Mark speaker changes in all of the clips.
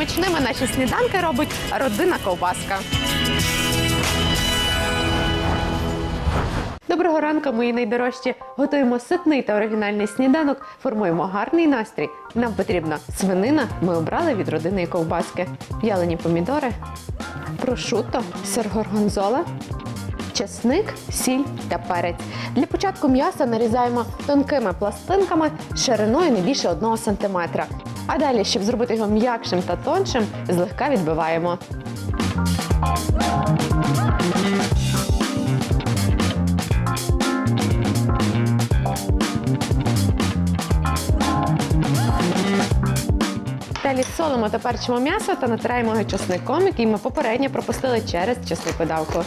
Speaker 1: смачними наші сніданки робить родина ковбаска. Доброго ранку, мої найдорожчі. Готуємо ситний та оригінальний сніданок, формуємо гарний настрій. Нам потрібна свинина. Ми обрали від родини ковбаски, в'ялені помідори, прошутто, сир горгонзола, чесник, сіль та перець. Для початку м'яса нарізаємо тонкими пластинками шириною не більше 1 см. А далі, щоб зробити його м'якшим та тоншим, злегка відбиваємо. Далі солимо та перчимо м'ясо та натираємо його чесником, який ми попередньо пропустили через чесникодавку.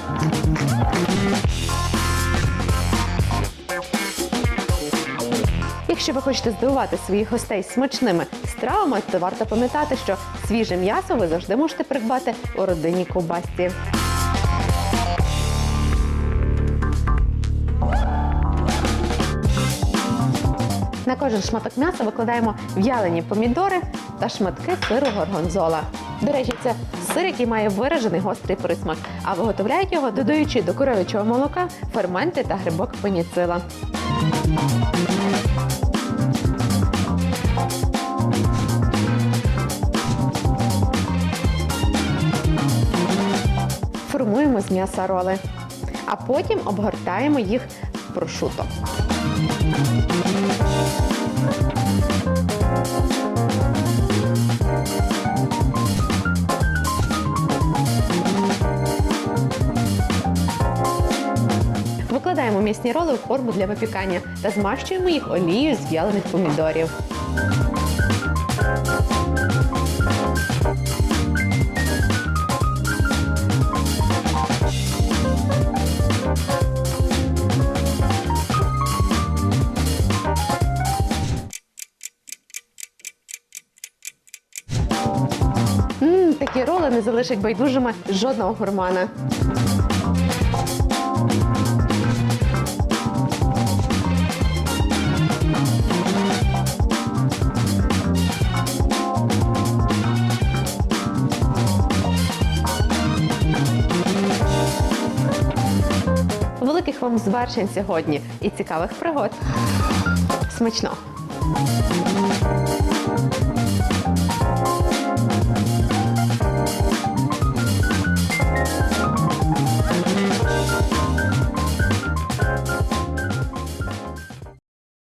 Speaker 1: Якщо ви хочете здивувати своїх гостей смачними стравами, то варто пам'ятати, що свіже м'ясо ви завжди можете придбати у родині ковбасці. На кожен шматок м'яса викладаємо в'ялені помідори та шматки сиру горгонзола. До речі, це сир, який має виражений гострий присмак, а виготовляють його, додаючи до коров'ячого молока ферменти та грибок пеніцила. Формуємо з м'яса роли, а потім обгортаємо їх в прошуто. М'ясні роли в форму для випікання та змащуємо їх олією з в'ялених помідорів. Такі роли не залишать байдужими жодного гурмана. Великих вам звершень сьогодні і цікавих пригод. Смачно!